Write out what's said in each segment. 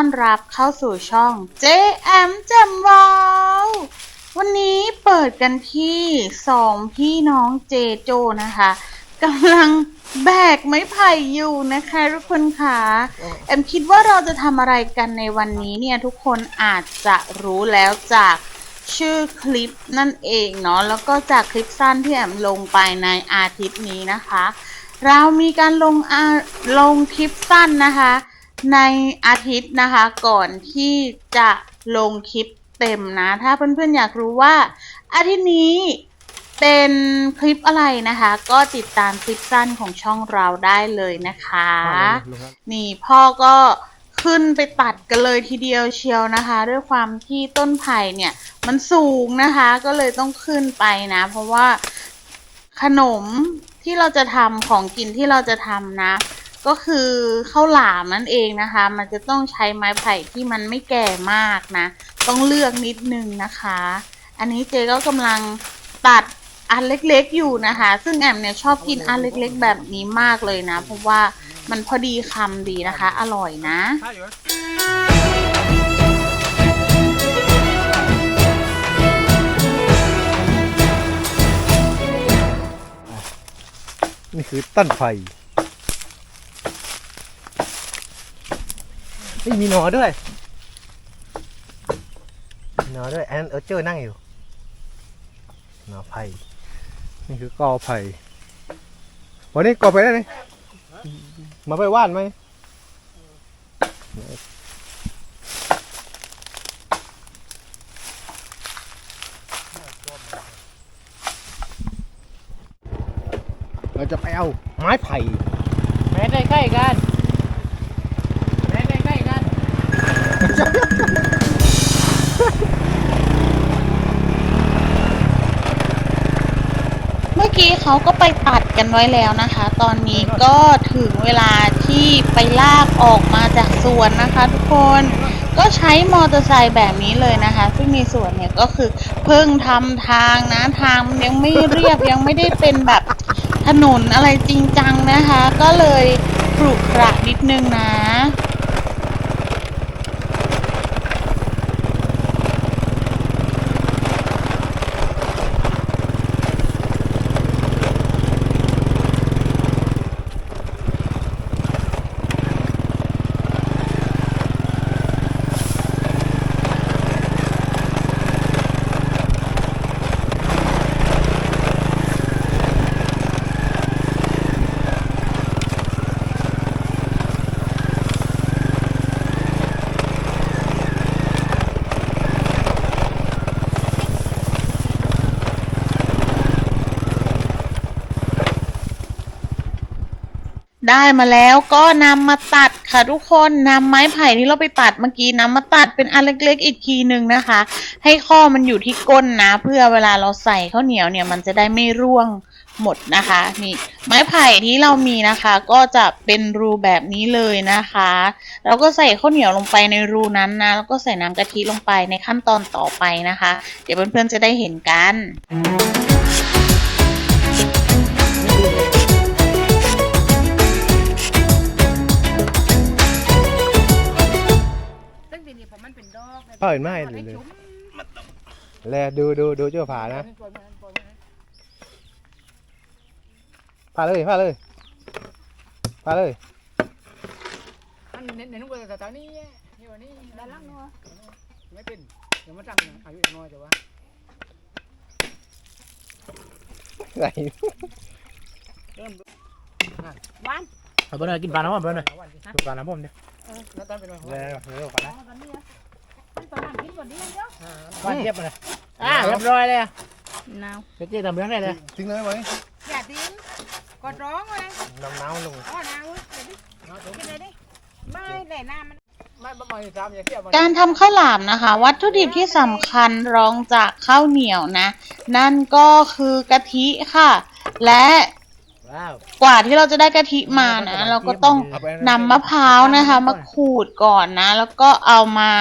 อนรับเข้าสู่ช่อง JM แจมวาววันนี้เปิดกันที่สองพี่น้องเจโจนะคะกำลังแบกไม้ไผ่อยู่นะคะทุกคนค่ะแอมคิดว่าเราจะทำอะไรกันในวันนี้เนี่ยทุกคนอาจจะรู้แล้วจากชื่อคลิปนั่นเองเนาะแล้วก็จากคลิปสั้นที่แอมลงไปในอาทิตย์นี้นะคะ เรามีการลงลงคลิปสั้นนะคะ ในอาทิตย์นะคะก่อนที่จะลงคลิปเต็มนะ ถ้าเพื่อนๆอยากรู้ว่า อาทิตย์นี้เป็นคลิปอะไรนะคะ ก็ติดตามคลิปสั้นของช่องเราได้เลยนะคะ นี่พ่อก็ขึ้นไปตัดกันเลยทีเดียวเชียวนะคะ ด้วยความที่ต้นไผ่เนี่ยมันสูงนะคะ ก็เลยต้องขึ้นไปนะ เพราะว่าขนมที่เราจะทำของกินที่เราจะทำนะ ก็คือข้าวหลามนั่นเองนะคะ มันจะต้องใช้ไม้ไผ่ที่มันไม่แก่มากนะ ต้องเลือกนิดนึงนะคะ อันนี้เจก็กำลังตัดอันเล็กๆอยู่นะคะ ซึ่งแอมเนี่ยชอบกินอันเล็กๆ แบบนี้มากเลยนะ เพราะว่ามันพอดีคำดีนะคะ อร่อยนะนี่คือต้นไผ่ นี่มีหนอด้วยหนอด้วยแอนเออเจอนั่งอยู่หนอไผ่นี่คือกอไผ่วันนี้กอไปได้ไหมมาไปว่านไหมเราจะไปเอาไม้ไผ่แม่ใกล้ๆกันแม่ใกล้ๆกัน เมื่อกี้เขาก็ไปตัดกันไว้แล้วนะคะ ตอนนี้ก็ถึงเวลาที่ไปลากออกมาจากสวนนะคะทุกคน ก็ใช้มอเตอร์ไซค์แบบนี้เลยนะคะ ซึ่งในสวนเนี่ยก็คือเพิ่งทำทางนะทางมันยังไม่เรียบยังไม่ได้เป็นแบบถนนอะไรจริงจังนะคะ ก็เลยปรุขระนิดนึงนะ ได้มาแล้วก็นำมาตัดค่ะทุกคนนำไม้ไผ่ที่เราไปตัดเมื่อกี้นำมาตัดเป็นอันเล็กๆอีกทีหนึ่งนะคะ ให้ข้อมันอยู่ที่ก้นนะ เพื่อเวลาเราใส่ข้าวเหนียวเนี่ย มันจะได้ไม่ร่วงหมดนะคะนี่ไม้ไผ่ที่เรามีนะคะ ก็จะเป็นรูแบบนี้เลยนะคะเราก็ใส่ข้าวเหนียวลงไปในรูนั้นนะแล้วก็ใส่น้ำกะทิลงไปในขั้นตอนต่อไปนะคะ เดี๋ยวเพื่อนๆจะได้เห็นกัน เปิดไม่เลยเลยแลดูดูดูเจ้าผานะพาเลยพาเลยพาเลยมันเน้นๆกว่าแต่ตอนนี้นี่วันนี้ด้านล่างเนาะไม่เป็นเดี๋ยวมันตั้งอายุน้อยแต่ว่าไหนเริ่มวันเอาไปหน่อยกินปลาน้ำมันไปหน่อยดูการน้ำผมเนี่ยแล้วตอนเป็นวันแลเร็วกันนะ วันเทียบมาเลยอ่าเรียบร้อยเลยนาวเจ๊ทำเรื่องได้เลยทิ้งเลยไหมอย่าดิ้นกดร้องเลยน้ำน้ำลงอ๋อนาเว้ยเดี๋ยวดิกินเลยดิไม่ไหนหน้ามันไม่ไม่ไม่ตามอย่างเที่ยวการทำข้าวหลามนะคะ วัตถุดิบที่สำคัญรองจากข้าวเหนียวนะ นั่นก็คือกะทิค่ะ และว้าวกว่าที่เราจะได้กะทิมานะ เราก็ต้องนำมะพร้าวนะคะ มาขูดก่อนนะ แล้วก็เอามา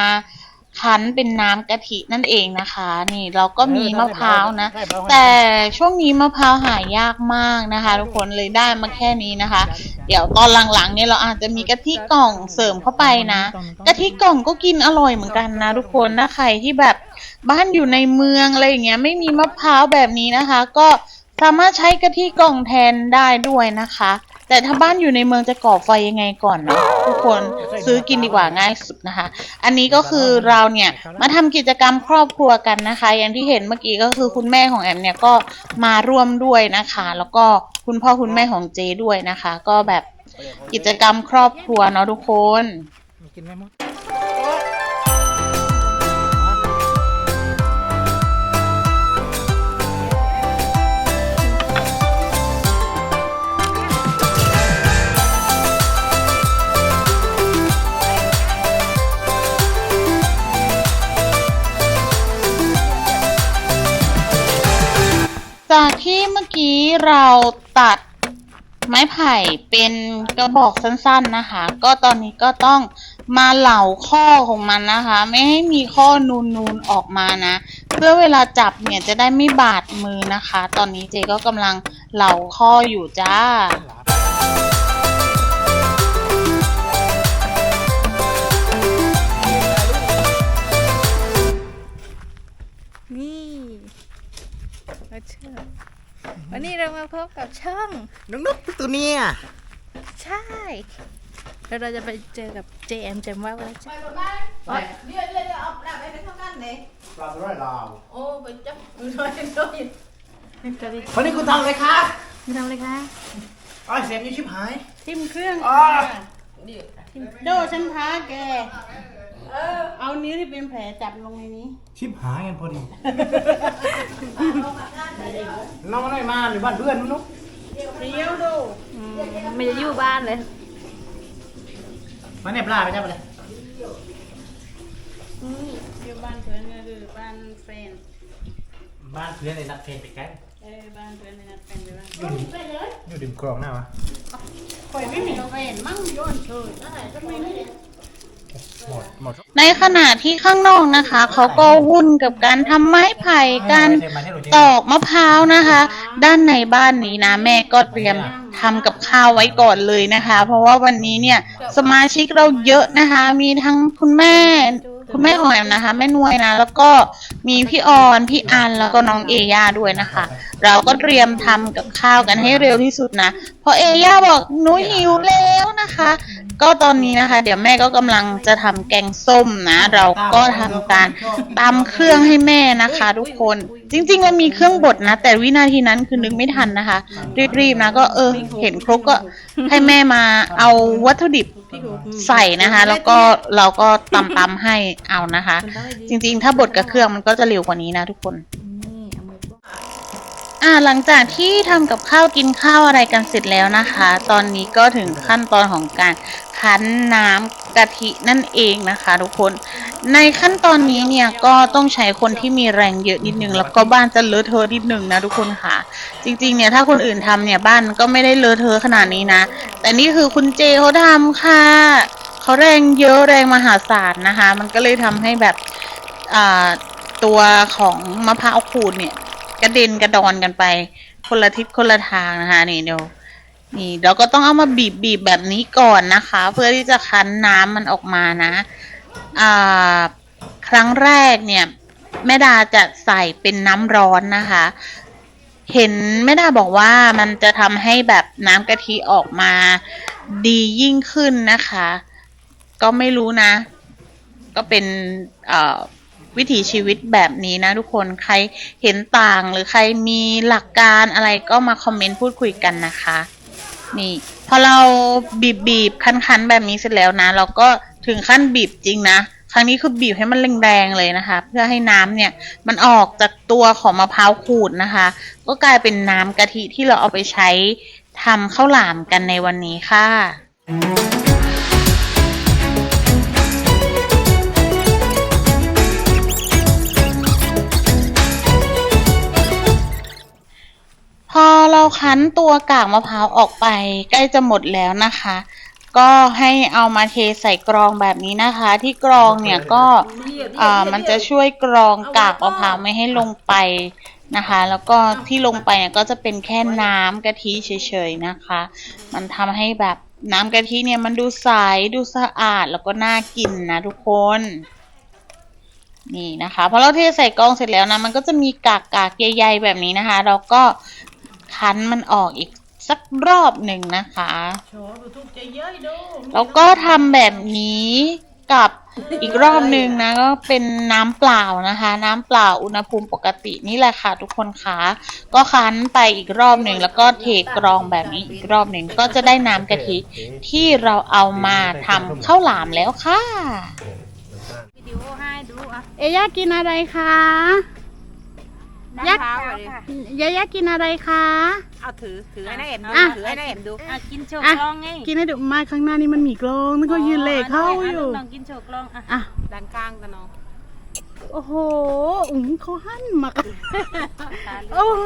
คั้นเป็นน้ำกะทินั่นเองนะคะ นี่เราก็มีมะพร้าวนะ แต่ช่วงนี้มะพร้าวหายากมากนะคะ ทุกคนเลยได้มาแค่นี้นะคะ เดี๋ยวตอนหลังๆเนี่ยเราอาจจะมีกะทิกล่องเสริมเข้าไปนะกะทิกล่องก็กินอร่อยเหมือนกันนะ ทุกคนถ้าใครที่แบบบ้านอยู่ในเมืองอะไรอย่างเงี้ยไม่มีมะพร้าวแบบนี้นะคะ ก็สามารถใช้กะทิกล่องแทนได้ด้วยนะคะ แต่ถ้าบ้านอยู่ในเมืองจะก่อไฟยังไงก่อนเนาะทุกคนซื้อกินดีกว่าง่ายสุดนะคะ อันนี้ก็คือเราเนี่ยมาทำกิจกรรมครอบครัวกันนะคะ อย่างที่เห็นเมื่อกี้ก็คือคุณแม่ของแอมเนี่ยก็มาร่วมด้วยนะคะ แล้วก็คุณพ่อคุณแม่ของเจด้วยนะคะ ก็แบบกิจกรรมครอบครัวเนาะทุกคนกินไหมมด จากที่เมื่อกี้เราตัดไม้ไผ่เป็นกระบอกสั้นๆนะคะ ก็ตอนนี้ก็ต้องมาเหลาข้อของมันนะคะ ไม่ให้มีข้อนูนๆออกมานะ เพื่อเวลาจับเนี่ยจะได้ไม่บาดมือนะคะ ตอนนี้เจก็กำลังเหลาข้ออยู่จ้า วันนี้เรามาพบกับช่อง น้องนกตัวเนี้ยใช่ แล้วเราจะไปเจอกับ JM จำว่าแล้วจ้ะปลาตัวน้อยลาววันนี้คุณทำอะไรครับไม่ทำเลยคะอ้อยเสียงนี่ชิบหาย ทิมเครื่องอ๋อโดฉันท้าแก เอานิ้วที่เป็นแผลจับลงในนี้ ชิบหายกันพอดีน้อ งมันไม่มาหรือบ้านเพื่อนมันนุ๊กเดี๋ยวดูอืมไม่จะอยู่บ้านเลยมาเนี่ยปลาไปจ้าไปเลยอยู่บ้านเพื่อนก็คือบ้านแฟนบ้านเพื่อนในนัดเพลงไปแกล้เออบ้านเพื่อนในะแฟนอยู่บ้านอยู่ดื่มกรองหน้าวะข่อยไม่มีแฟนมั่งโยนเฉยอะไรก็ไม่รู้ หมดหมดในขณะที่ข้างนอกนะคะ เขาก็วุ่นกับการทำไม้ไผ่การตอกมะพร้าวนะคะ ด้านในบ้านนี้นะแม่ก็เตรียมทำกับข้าวไว้ก่อนเลยนะคะ เพราะว่าวันนี้เนี่ยสมาชิกเราเยอะนะคะ มีทั้งคุณแม่ คุณแม่ของแอมนะคะ แม่นวยนะ แล้วก็ มีพี่ออนพี่อันแล้วก็น้องเอย่าด้วยนะคะ เราก็เตรียมทำกับข้าวกันให้เร็วที่สุดนะ เพราะเอย่าบอกหนูหิวแล้วนะคะ ก็ตอนนี้นะคะ เดี๋ยวแม่ก็กำลังจะทำแกงส้มนะ เราก็ทำการตำเครื่องให้แม่นะคะ ทุกคนจริงๆมันมีเครื่องบดนะ แต่วินาทีนั้นคือนึกไม่ทันนะคะ รีบๆนะก็เออเห็นครกก็ให้แม่มาเอาวัตถุดิบใส่นะคะ แล้วก็เราก็ตำๆให้เอานะคะ จริงๆ ถ้าบดกับเครื่องมันก็จะเร็วกว่านี้นะทุกคนนี่เอามือป้องอ่าหลังจากที่ทำกับข้าวกินข้าวอะไรกันเสร็จแล้วนะคะ ตอนนี้ก็ถึงขั้นตอนของการคั้นน้ำกะทินั่นเองนะคะทุกคน ในขั้นตอนนี้เนี่ยก็ต้องใช้คนที่มีแรงเยอะนิดนึง แล้วก็บ้านจะเลอะเทอะนิดนึงนะทุกคนค่ะ จริงๆเนี่ยถ้าคนอื่นทำเนี่ยบ้านก็ไม่ได้เลอะเทอะขนาดนี้นะ แต่นี่คือคุณเจเขาทำค่ะเขาแรงเยอะแรงมหาศาลนะคะ มันก็เลยทำให้แบบอ่า ตัวของมะพร้าวขูดเนี่ย กระเด็นกระดอนกันไป คนละทิศคนละทางนะคะนี่เดี๋ยวนี่เราก็ต้องเอามาบีบบีบแบบนี้ก่อนนะคะ เพื่อที่จะคั้นน้ำมันออกมานะอ่าครั้งแรกเนี่ยแม่ดาจะใส่เป็นน้ำร้อนนะคะ เห็นแม่ดาบอกว่ามันจะทำให้แบบน้ำกะทิออกมาดียิ่งขึ้นนะคะ ก็ไม่รู้นะ ก็เป็นเอ่อ วิถีชีวิตแบบนี้นะทุกคนใครเห็นต่างหรือใครมีหลักการอะไรก็มาคอมเมนต์พูดคุยกันนะคะ นี่ พอเราบีบบีบคั้นๆ แบบนี้เสร็จแล้วนะ เราก็ถึงขั้นบีบจริงนะครั้งนี้คือบีบให้มันแรงๆเลยนะคะ เพื่อให้น้ำเนี่ยมันออกจากตัวของมะพร้าวขูดนะคะ ก็กลายเป็นน้ำกะทิที่เราเอาไปใช้ทำข้าวหลามกันในวันนี้ค่ะ เราคั้นตัวกากมะพร้าวออกไป ใกล้จะหมดแล้วนะคะ ก็ให้เอามาเทใส่กรองแบบนี้นะคะ ที่กรองเนี่ยก็อ่ามันจะช่วยกรองกากมะพร้าวไม่ให้ลงไปนะคะ แล้วก็ที่ลงไปเนี่ยก็จะเป็นแค่น้ำกะทิเฉยๆนะคะ มันทำให้แบบน้ำกะทิเนี่ยมันดูใสดูสะอาดแล้วก็น่ากินนะทุกคนนี่นะคะพอเราเทใส่กรองเสร็จแล้วนะมันก็จะมีกากกากๆใยๆแบบนี้นะคะ เราก็ คั้นมันออกอีกสักรอบหนึ่งนะคะ แล้วก็ทำแบบนี้กับอีกรอบหนึ่งนะก็เป็นน้ำเปล่านะคะ น้ำเปล่าอุณหภูมิปกตินี่แหละค่ะ ทุกคนคะก็คั้นไปอีกรอบหนึ่งแล้วก็เทกรองแบบนี้อีกรอบหนึ่งก็จะได้น้ำกะทิที่เราเอามาทำข้าวหลามแล้วค่ะวิดีโอให้ดูอะเอย่ากินอะไรคะยักษ์ ค่ะยายากินอะไรคะ เอาถือถือให้น้าเอ็มดูอะ ถือให้น้าเอ็มดูอะกินโชว์อะกลองไงกินให้ดูมาข้างหน้านี่มันมีกลองนึกว่ายืนเหล่เข้าอยู่ลองกินโชว์กลองอะอะด้านกลางกันเนาะโอ้โหอุ้งเขาหั่นมากโอ้โห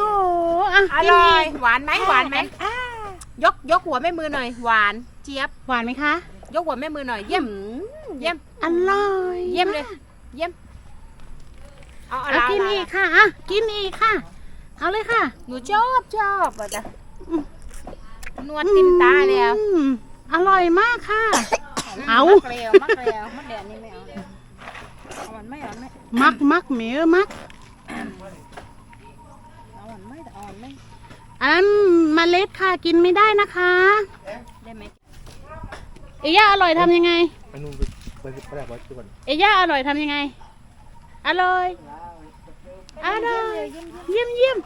อะอกินร่ออียกหวานไหมหวานไหมยกยกหัวแม่มือหน่อย หวานเจี๊ยบ หวานไหมคะยกหัวแม่มือหน่อย เยี่ยม เยี่ยม อร่อยเยี่ยมเลย เยี่ยม เอาเอาอะละกินเอาอีละกค่ะอะกินอีกค่ะ เอาเลยค่ะ หนูชอบชอบอะจ้ะนวดติมตาแล้ว อืมอร่อยมากค่ะ เอามักเร็วมักเร็วมักแดดนี่ไม่เอาเลยเอามันไม่เอาไม่มักมักเหมียวมัก เอามันไม่เอามันไม่อันนั้นเมล็ดค่ะกินไม่ได้นะคะ ได้ไหมเอย่าอร่อยทำยังไง อันนู้นไปไปไปได้บ่ที่วันเอย่าอร่อยทำยังไง อร่อย อร่อยเยี่ยมเยี่ยม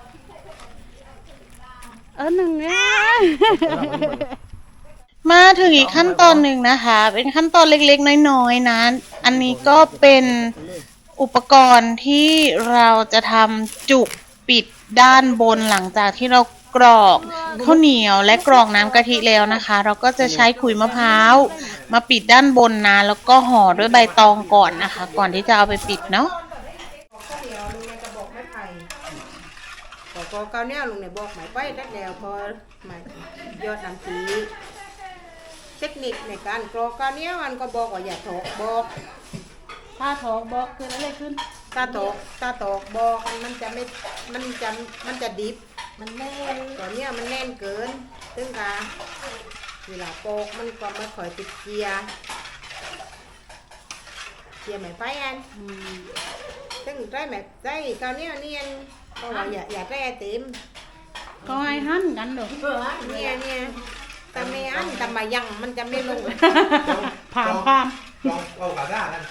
เออหนึ่งเนี่ยมาถึงอีกขั้นตอนหนึ่งนะคะ เป็นขั้นตอนเล็กๆ น้อยๆนะอันนี้ก็เป็นอุปกรณ์ที่เราจะทำจุกปิดด้านบนหลังจากที่เรากรอกข้าวเหนียวและกรอกน้ำกะทิแล้วนะคะ เราก็จะใช้ขุยมะพร้าวมาปิดด้านบนนะแล้วก็ห่อด้วยใบตองก่อนนะคะ ก่อนที่จะเอาไปปิดเนาะ ข้าวเหนียวลุงเนี่ยกระบอกไม้ไผ่พ อเกาเนี่ยลุงเนี่ยบอกไม้ไผ่ได้แล้วพอไม้ยยอดน้ำสีเทคนิคในการกรอกเกาเนี่ยมันก็บอกว่าอย่าถกบอกถ้าถอกบอกคืออะไรขึ้นถ้าตอกถ้าตอกบอกมันจะไม่มันจะมันจะดิบมันแน่นตอนเนี้ยมันแน่นเกินซึ่งกาเวลาโปอกมันก็ไม่ค่อยติดเกียร์เกียร์ไม่ไฟอันซึ่งใจแบบใจตอนเนี้ยเนียน เพราะว่าอย่าอย่าใจเต็มก็ให้หั่นกันเด้อเนี่ยเนี่ยแต่ไม่อันแต่มายังมันจะไม่ลงผ่านผ่านลองเอาขาด้านั่น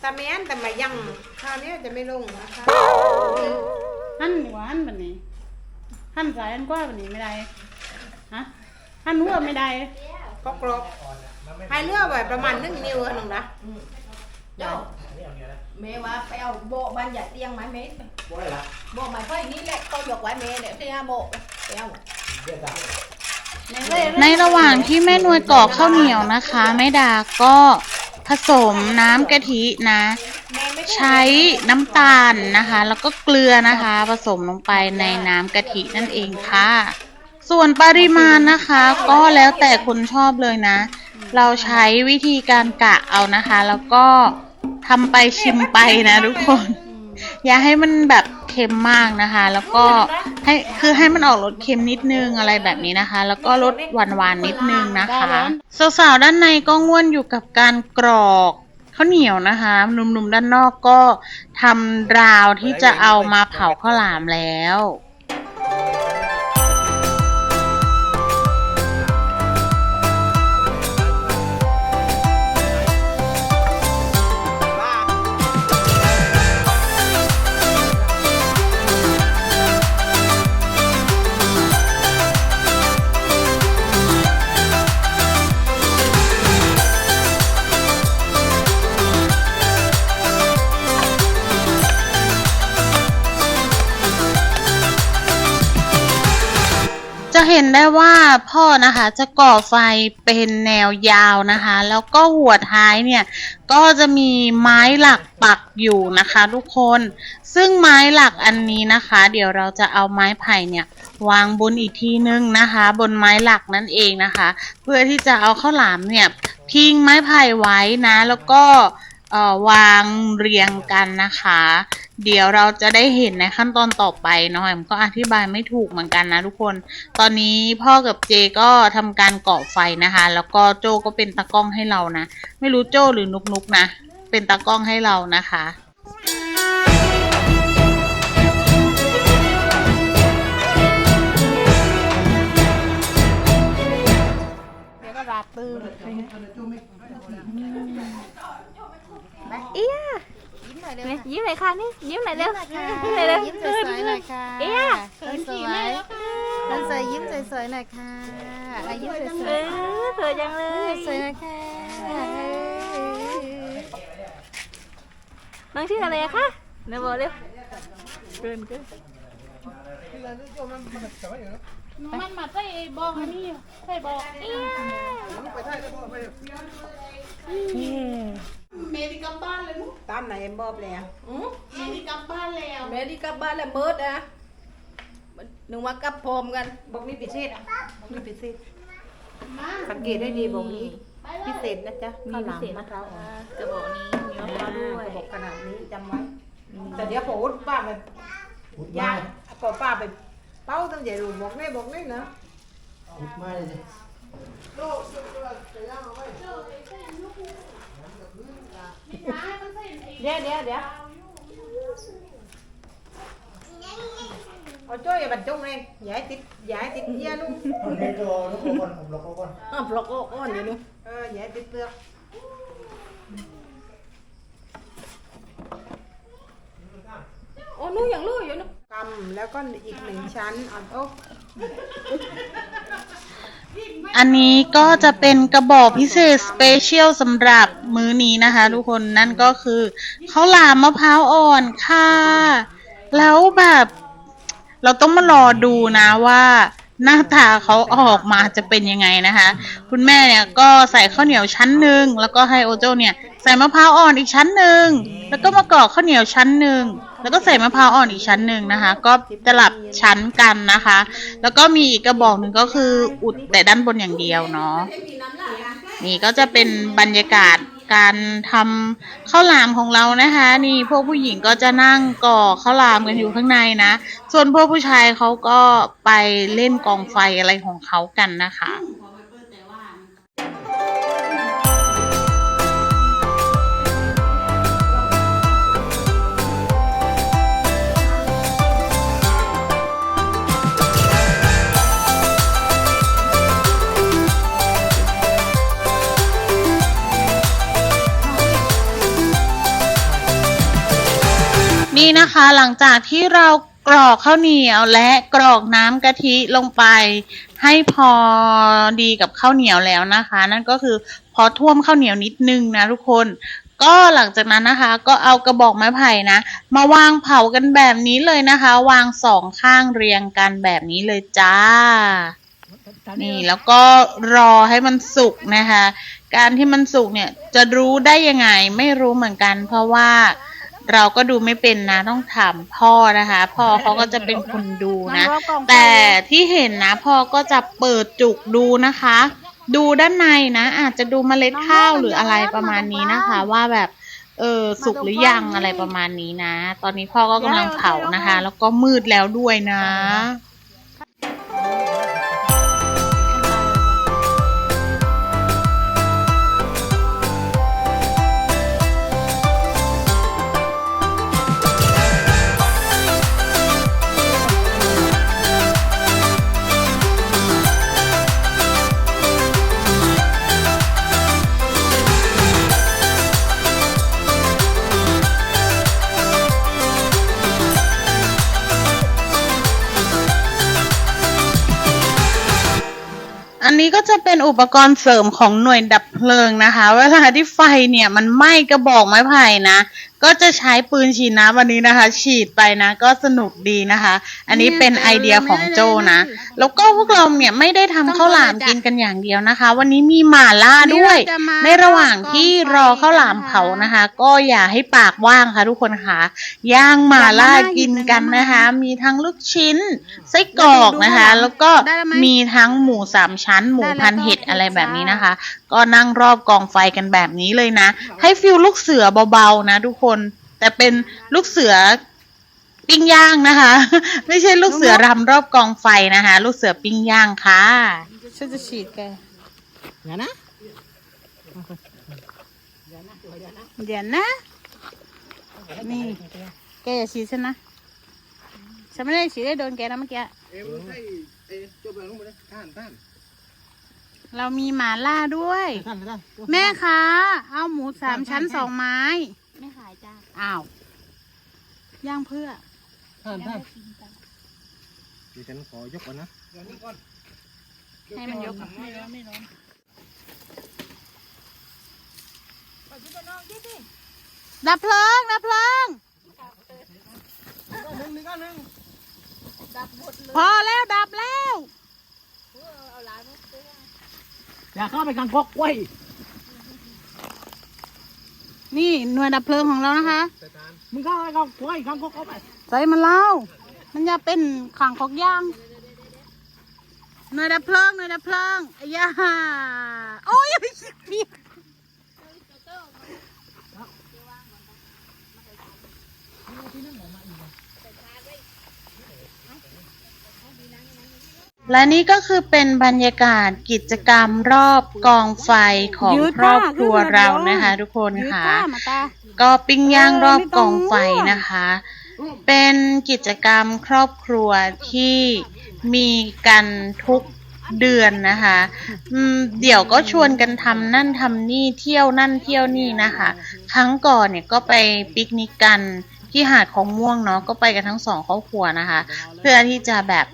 แต่ไม่อันแต่มายังคราวเนี้ยจะไม่ลงนะคะหั่นดีกว่าหั่นแบบนี้หั่นสายหั่นกว้างแบบนี้ไม่ได้ฮะหั่นหัวไม่ได้ก็กรอกให้เลือกไว้ประมาณหนึ่งนิ้วอะน้องนะเจ้า แม่ว่าไปเอาโบะบ้านใหญ่เตียงไม้เมตรบ่ได้ละโบะไม้ไฟนี่แหละก็ยกไว้เมตรเนี่ยที่ห้าโบะไปเอาเรียกได้ในระหว่างที่แม่นวยกรอกข้าวเหนียวนะคะแม่ดาก็ผสมน้ำกะทินะ ใช้น้ำตาลนะคะ แล้วก็เกลือนะคะ ผสมลงไปในน้ำกะทินั่นเองค่ะ ส่วนปริมาณนะคะ ก็แล้วแต่คนชอบเลยนะ เราใช้วิธีการกะเอานะคะ แล้วก็ ทำไปชิมไปนะทุกคน อย่าให้มันแบบเค็มมากนะคะ แล้วก็ให้คือให้มันออกรสเค็มนิดนึงอะไรแบบนี้นะคะ แล้วก็รสหวานหวานนิดนึงนะคะสาวๆด้านในก็ง่วนอยู่กับการกรอกข้าวเหนียวนะคะหนุ่มๆด้านนอกก็ทำราวที่จะเอามาเผาข้าวหลามแล้ว ห็นได้ว่าพ่อนะคะจะก่อไฟเป็นแนวยาวนะคะ แล้วก็หัวท้ายเนี่ยก็จะมีไม้หลักปักอยู่นะคะทุกคน ซึ่งไม้หลักอันนี้นะคะ เดี๋ยวเราจะเอาไม้ไผ่เนี่ยวางบนอีกทีนึงนะคะ บนไม้หลักนั่นเองนะคะ เพื่อที่จะเอาข้าวหลามเนี่ยพิงไม้ไผ่ไว้นะ แล้วก็ เอ่อวางเรียงกันนะคะ เดี๋ยวเราจะได้เห็นในขั้นตอนต่อไปเนาะแอมก็อธิบายไม่ถูกเหมือนกันนะทุกคน ตอนนี้พ่อกับเจก็ทำการเก่อไฟนะคะ แล้วก็โจก็เป็นตากล้องให้เรานะ ไม่รู้โจหรือนุกนุกนะ เป็นตากล้องให้เรานะคะเดี๋ยวก็ราบตื้ม เอี้ยยิ้มหน่อย เร็วยิ้มหน่อยค่ะนี่ยิ้มหน่อยเร็วยิ้มหน่อยเร็วยิ้มสวยๆหน่อยค่ะเอี้ยคนสวยคนสวยยิ้มสวยๆหน่อยค่ะอะยิ้มสเอวยอสวยจังเลๆยสวยๆหน่อยค่ะเออน้องชื่ออะไรอะคะเดี๋ยวบอกเร็วเกินเกินมันมาใส่บอกอันนี้ใส่บอกเอี้ย เมดิกลับบ้านเลยลูกตามไหนเอ็มบอกเลยอะเมดิกลับบ้านแล้วแม่ที่กลับบ้านแล้วเมิดอะหนึ่งว่ากลับพร้อมกันบอกนี่พิเศษอะนี่พิเศษสังเกตได้ดีบอกนี้พิเศษนะจ๊ะข้าวหลามมะพร้าวอ่อนกระบอกนี้มีมะพร้าวด้วยบอกขนาดนี้จำไว้แต่เดี๋ยวผมอุดป้าไปยากก็ป้าไปเป้าต้องใหญ่รูบอกแน่บอกแน่นะอุดไม้เลยสิเดี๋ยวเดี๋ยวเดี๋ยวเอาช่วยอย่าบรรจงเลยอย่าให้ติดอย่าให้ติดเยี่ยนุ่มเอาเดี๋ยวรอนุกก่อนผมรอก่อนอ้าวปลอกอ้อนเดี๋ยวนู้เอออย่าให้ติดเปลือกโอ้นู้อย่างรู้อยู่นู้กำแล้วก็อีกหนึ่งชั้นเอาโต๊ะ อันนี้ก็จะเป็นกระบอกพิเศษสเปเชียลสำหรับมื้อนี้นะคะ ทุกคนนั่นก็คือข้าวหลามมะพร้าวอ่อนค่ะ แล้วแบบเราต้องมารอดูนะว่าหน้าตาเขาออกมาจะเป็นยังไงนะคะ คุณแม่เนี่ยก็ใส่ข้าวเหนียวชั้นหนึ่งแล้วก็ให้โอโจเนี่ยใส่มะพร้าวอ่อนอีกชั้นหนึ่งแล้วก็มากรอกข้าวเหนียวชั้นหนึ่ง แล้วก็ใส่มะพร้าวอ่อนอีกชั้นหนึ่งนะคะ ก็จะหลับชั้นกันนะคะ แล้วก็มีอีกกระบอกหนึ่งก็คืออุดแต่ด้านบนอย่างเดียวเนาะนี่ก็จะเป็นบรรยากาศการทำข้าวหลามของเรานะคะ นี่พวกผู้หญิงก็จะนั่งก่อข้าวหลามกันอยู่ข้างในนะ ส่วนพวกผู้ชายเขาก็ไปเล่นกองไฟอะไรของเขากันนะคะ นี่นะคะหลังจากที่เรากรอกข้าวเหนียวและกรอกน้ำกะทิลงไป ให้พอดีกับข้าวเหนียวแล้วนะคะ นั่นก็คือพอท่วมข้าวเหนียวนิดนึงนะทุกคนก็หลังจากนั้นนะคะ ก็เอากระบอกไม้ไผ่นะ มาวางเผากันแบบนี้เลยนะคะ วางสองข้างเรียงกันแบบนี้เลยจ้า นี่แล้วก็รอให้มันสุกนะคะ การที่มันสุกเนี่ยจะรู้ได้ยังไงไม่รู้เหมือนกัน เพราะว่า เราก็ดูไม่เป็นนะต้องถามพ่อนะคะ พ่อเขาก็จะเป็นคนดูนะ แต่ที่เห็นนะพ่อก็จะเปิดจุกดูนะคะ ดูด้านในนะ อาจจะดูเมล็ดข้าวหรืออะไรประมาณนี้นะคะ ว่าแบบเออสุกหรือยังอะไรประมาณนี้นะ ตอนนี้พ่อก็กำลังเผานะคะ แล้วก็มืดแล้วด้วยนะ จะเป็นอุปกรณ์เสริมของหน่วยดับเพลิงนะคะ เวลาที่ไฟเนี่ยมันไหม้กระบอกไม้ไผ่นะก็จะใช้ปืนฉีดน้ำวันนี้นะคะ ฉีดไปนะ ก็สนุกดีนะคะ อันนี้เป็นไอเดียของโจนะ แล้วก็พวกเราเนี่ยไม่ได้ทำข้าวหลามกินกันอย่างเดียวนะคะ วันนี้มีหม่าล่าด้วย ในระหว่างที่รอข้าวหลามเผานะคะ ก็อย่าให้ปากว่างค่ะทุกคนค่ะย่างหม่าล่ากินกันนะคะ มีทั้งลูกชิ้นไส้กรอกนะคะ แล้วก็มีทั้งหมูสามชั้น หมูพันเห็ดอะไรแบบนี้นะคะก็นั่งรอบกองไฟกันแบบนี้เลยนะ ให้ฟิลลูกเสือเบาๆนะทุกคน แต่เป็นลูกเสือปิ้งย่างนะคะ ไม่ใช่ลูกเสือรำรอบกองไฟนะคะ ลูกเสือปิ้งย่างค่ะฉันจะฉีดแกอย่านะเดี๋ยวนะ นี่ แกอย่าฉีดฉันนะฉันไม่ได้ฉีดได้โดนแกนะเมื่อกี้ เอ็มให้เอ้โจไปลงไปเลยท่านท่านเรามีหมาล่าด้วย ท่านท่านแม่คะ เอาหมูสามชั้นสองไม้ ไม่ขายจ้าอ้าว ย่างเพื่อ ท่านท่านเดี๋ยวฉันขอยกก่อนนะให้มันยกดับเพลิงดับเพลิงพอแล้วดับแล้วอ ย่าเข้าไปกลางกอกไว้นี่หน่วยดับเพลิงของเรานะคะ มึงเข้าไปกลางไว้กลางกอกเอาไปใส่มันเล่ามันจะเป็นขังของย่างหน่วยดับเพลิงหน่วยดับเพลิงไอ้ย่าโอ้ยพี่ และนี่ก็คือเป็นบรรยากาศกิจกรรมรอบกองไฟของยืดครอบครัวมากเรายืดมากนะคะ ทุกคนยืดค่ะก้ามาตาก็ปิ้งย่างเออรอบไม่กต้อองงไฟนะคะ เป็นกิจกรรมครอบครัวที่มีกันทุกเดือนนะคะอืมเดี๋ยวก็ชวนกันทำนั่นทำนี่เที่ยวนั่นเที่ยวนี่นะคะ ครั้งก่อนเนี่ยก็ไปปิกนิกกันที่หาดของม่วงเนาะก็ไปกันทั้งสองครอบครัวนะคะ เพื่อที่จะแบบ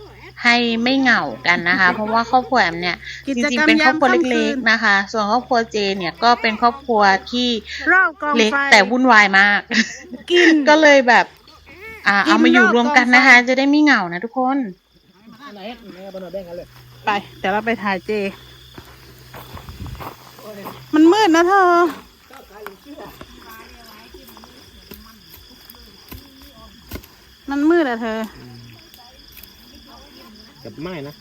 ให้ไม่เหงากันนะคะ เพราะว่าครอบครัวแอมเนี่ยกิจจริงกรรๆมเป็นครอบครัวยามค่ำคืเล็กนๆนะคะ ส่วนครอบครัวเจเนี่ยก็เป็นครอบครัวที่รอบกองเล็กไฟแต่วุ่นวายมากกินก็เลยแบบอ่ากินเอามาอยู่รอบรวมกันกองไฟนะคะ จะได้ไม่เหงานะทุกคนไหนแม่บนแบ่งกันเลยไปเดี๋ยวเราไปถ่ายเจ มันมืดนะเธอมันมืดอะเธอ กับไม้นะ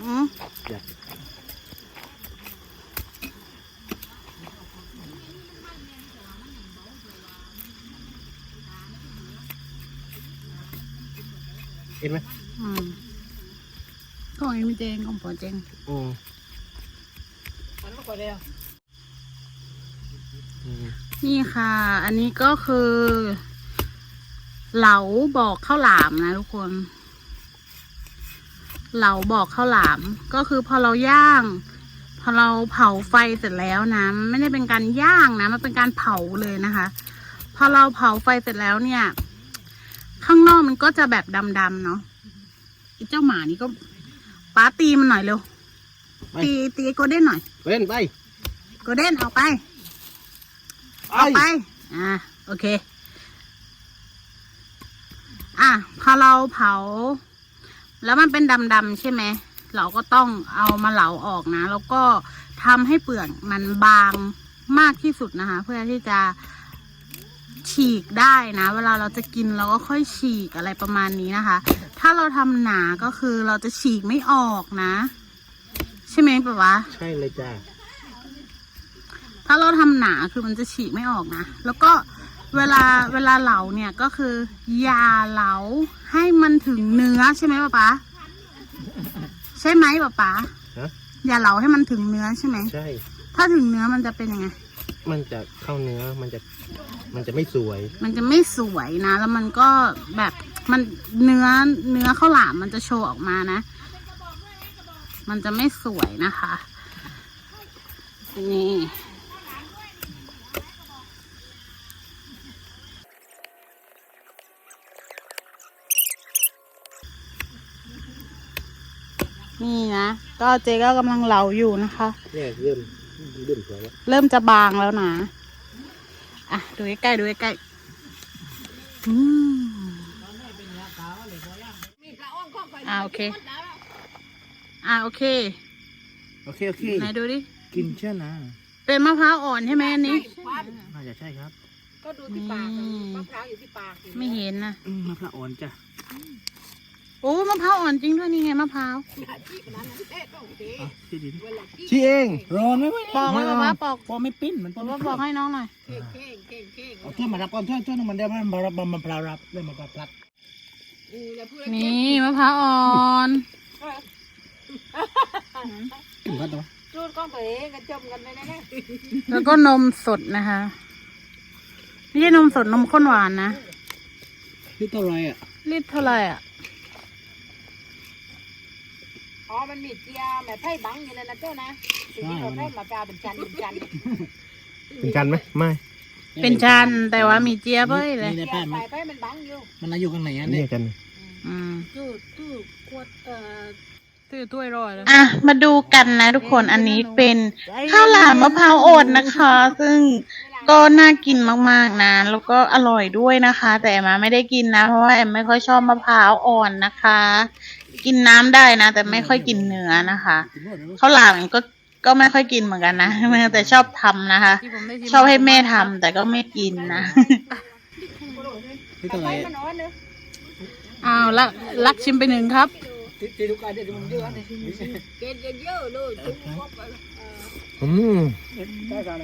อืมเห็นไหมอืมของเอ็มเจงของปอเจงอืมมันไม่ค่อยแล้วอืมนี่ค่ะ อันนี้ก็คือ เหลาบอกข้าวหลามนะทุกคน เหลาบอกข้าวหลาม ก็คือพอเราย่าง พอเราเผาไฟเสร็จแล้วนะมันไม่ได้เป็นการย่างนะมันเป็นการเผาเลยนะคะ พอเราเผาไฟเสร็จแล้วเนี่ย ข้างนอกมันก็จะแบบดำๆเนาะไอ้เจ้าหมานี่ก็ป้าตีมันหน่อยเร็วตีตีไอ้โกลเด้นหน่อยเล่นไปโกลเด้นเอาไปออกไป อ่าโอเค อะพอเราเผา แล้วมันเป็นดำๆใช่ไหมเราก็ต้องเอามาเหลาออกนะ แล้วก็ทำให้เปลือกมันบางมากที่สุดนะคะ เพื่อที่จะฉีกได้นะ เวลาเราจะกินเราก็ค่อยฉีกอะไรประมาณนี้นะคะ ถ้าเราทำหนาก็คือเราจะฉีกไม่ออกนะ ใช่ไหมปะวะใช่เลยจ้าถ้าเราทำหนาคือมันจะฉีกไม่ออกนะ แล้วก็เวลาเวลาเหลาเนี่ยก็คืออย่าเหลา ให้มันถึงเนื้อใช่ไหมป๊าป๊าใช่ไหมป๊าป๊าฮะ อย่าเหลาให้มันถึงเนื้อใช่ไหมใช่ ถ้าถึงเนื้อมันจะเป็นยังไง มันจะเข้าเนื้อ มันจะ มันจะไม่สวย มันจะไม่สวยนะ แล้วมันก็แบบมันเนื้อเนื้อข้าวหลามมันจะโชว์ออกมานะ มันจะไม่สวยนะคะ นี่ นี่นะ ก็เจ๊ก็กำลังเหลาอยู่นะคะ เนี่ยเริ่มเริ่มสวยแล้วเริ่มจะบางแล้วนะ อะ ดูใกล้ๆดูใกล้ๆอืมอ่าโอเค อ่าโอเค โอเค โอเค ไหนดูดิ กินเช่นนะ เป็นมะพร้าวอ่อนใช่ไหมอันนี้ น่าจะใช่ครับ ก็ดูที่ปากอะมะพร้าวอยู่ที่ปากไม่เห็นนะอืมมะพร้าวอ่อนจ้ะ โอ้มะพร้าวอ่อนจริงด้วยนี่ไงมะพร้าวชี้ดิชี้เองร้อนไหมปอกเลยปะปอกปอกไม่ปิ้นมันปอกปอกให้น้องหน่อยเอาช่วยมารับก่อนช่วยช่วยมันเดี๋ยวมันมารับมันพลารับเรื่องมันก็พลัดนี่มะพร้าวอ่อนกินกันตัวจูดก้องตัวเองกันจมกันไปแน่แล้วก็นมสดนะคะไม่ใช่นมสดนมข้นหวานนะนี่ตัวอะไรอะลิตรเท่าไหร่อะ ๆ อ๋อ มันมีเจียแม่ไพ่บังอยู่นั่นนะเจ้านะสิ่งที่เราได้มาจาเป็นจันเป็นจันเป็นกันไหมไม่เป็นจานแต่ว่ามีเจี๊ยบเอ้ยเลยเจียใส่ไพ่มันบังอยู่มันอายุกันไหนอะเนี่ยกันอืมตู้ตู้ขวดเอ่อตื้อถ้วยรอยแล้วอะมาดูกันนะทุกคนอันนี้เป็นข้าวหลามมะพร้าวอ่อนนะคะ ซึ่งก็น่ากินมากๆนะแล้วก็อร่อยด้วยนะคะ แต่แอมมาไม่ได้กินนะ เพราะว่าแอมไม่ค่อยชอบมะพร้าวอ่อนนะคะ กินน้ำได้นะ แต่ไม่ค่อยกินเนื้อนะคะข้าวหลามก็ก็ไม่ค่อยกินเหมือนกันนะแต่ชอบทำนะคะ ที่ผมได้ชิมชอบให้แม่ทำแต่ก็ไม่กินนะนี่ตัวอะไรมันนอนเนอะอ้าวลักลักชิมไปหนึ่งครับที่ทุกการเดี๋ยวมันเ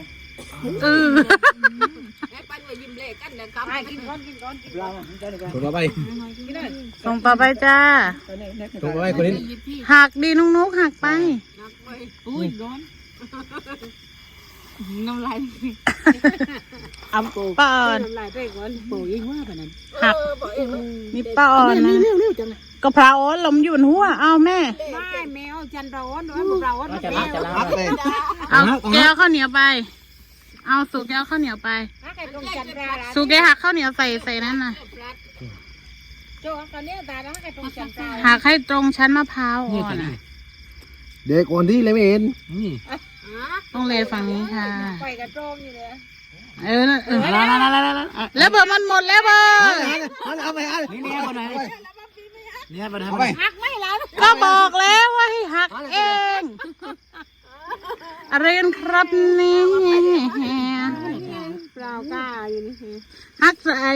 ย อะนะเกณฑ์เยอะเลยจุ๊บครบไปอืมได้กันเลยเออไอ้ปันว่ายิ้มเล่กันนะครับไอ้กินก้อนกินก้อนกินปลาได้เลยกันตัวต่อไปกินเลยส่งต่อไปจ้าตัวต่อไปคนนี้หักดีนุ๊กนุ๊กหักไปนักไปอุ้ยร้อนน้ำลายอ่ำปูป้าอ่อนน้ำลายไปก่อนโป่ยิงว่าแบบนั้นหักเออบอกเองว่ามีป้าอ่อนนะเร็วเร็วจังเลยกะเพราอ่อนลมอยู่บนหัวเอาแม่ไม่แมวจันร้อนด้วยพวกเราอะจะล้างจะล้างพักเลยเอาแก้วข้าวเหนียวไป เอาสุกแก้วข้าวเหนียวไปฮักไอ้ตรงจันราสุกแก้วหักข้าวเหนียวใส่ใส่นั่นน่ะโจ้ตอนนี้ตาแล้วฮักไอ้ตรงจันราหักให้ตรงชั้นมะพร้าวอ่อนอะเด็กคนที่เลยไม่เห็นนี่ต้องเลยฝั่งนี้ค่ะไปกระโจมอยู่เลยเออน่ะเออแล้วเบอร์มันหมดแล้วเบอร์เอาไปเอานี่นี่คนไหนนี่คนไหนเอาไปก็บอกแล้วว่าให้หักเอง อะไรกันครับนี่เปล่าก้าอยู่นี่หักใส่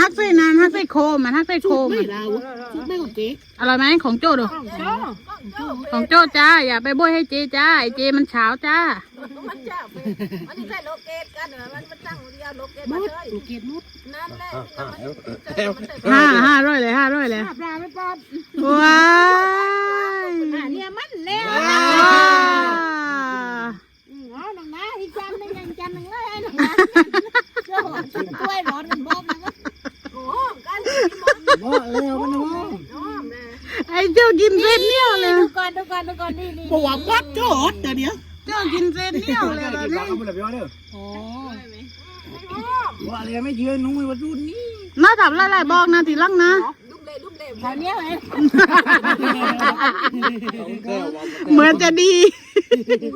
หักใส่นานหักใส่โคมมันหักใส่โคมมันชุดไม่ของเจ๊อร่อยไหมของโจ้ดูของโจ้จ้าอย่าไปบ้ยให้เจจ้าไอเจมันเช้าจ้ามันจะมันจะใส่โลเกตกันเหรอมันมันตั้งเรียโลเกตมาเลยโลเกดมุดนั่นแหละห้าห้าร้อยเลยห้าร้อยเลยปลาไม่ปลาว้า มันแล้วว้าอ๋อหนังนะอีกจานนึงอีกจานนึงเลยไอ้เจ้าชุดกล้วยร้อนมันบอกนะโอ้กันบ่แล้วมันบ่ไอเจ้ากินเส้นเหนี่ยวเลยดูก่อนดูก่อนดูก่อนนี่นี่บอกว่าวัดโจดเดี๋ยวเดี๋ยวเจ้ากินเส้นเหนี่ยวเลยตอนี่เอาไปเลยพี่ว่เด้อโอ้ว่าอะไรไม่เชื่อนุ้ยว่ารุ่นนี้น่าทำหลายๆบอกนะทีหลังนะ ลูกเล่ลูกเล่แถวเนี้ยเลยเหมือนจะดี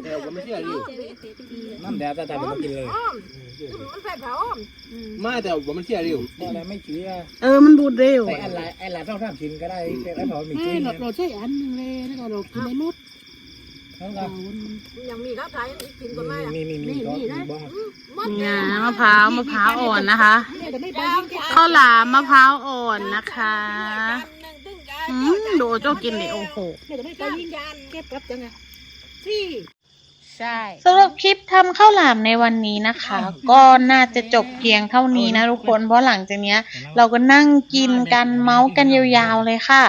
เดี๋ยวผมไม่เชื่อดิน้ำแดดแต่แต่ผมกินเลยอ้อมมันใส่ผ้าอ้อมไม่แต่ผมไม่เชื่อดิอะไรไม่เชื่อเออ มันบูดเร็วแต่อะไรอะไรต้องทำกินก็ได้แต่แล้วเรามีไม่กินเราเราใช้อันนึงเลยนี่ก็เรากินในมุด ยังมีข้าวไทยอีกกินก็ไม่อะมีมีมีก็มีบ้างเนี่ยมะพร้าวมะพร้าวอ่อนนะคะแต่ไม่ไปยิงแกข้าวหลามมะพร้าวอ่อนนะคะนั่งตึ้งกันอืมดูโจ้กินดิโอ้โหแต่ไม่ไปยิงยานแกปรับจังไงที่ใช่สำหรับคลิปทำข้าวหลามในวันนี้นะคะ ก็น่าจะจบเพียงเท่านี้นะทุกคนเพราะหลังจากเนี้ย เราก็นั่งกินกันเมาส์กันยาวๆเลยค่ะ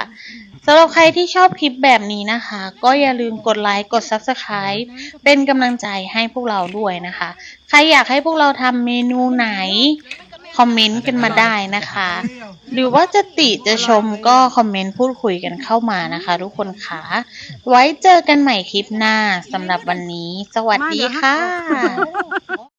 สำหรับใครที่ชอบคลิปแบบนี้นะคะ ก็อย่าลืมกดไลค์กด Subscribe เป็นกำลังใจให้พวกเราด้วยนะคะ ใครอยากให้พวกเราทำเมนูไหน คอมเมนต์กันมาได้นะคะ หรือว่าจะติจะชมก็คอมเมนต์พูดคุยกันเข้ามานะคะ ทุกคนค่ะ ไว้เจอกันใหม่คลิปหน้าสำหรับวันนี้ สวัสดีค่ะ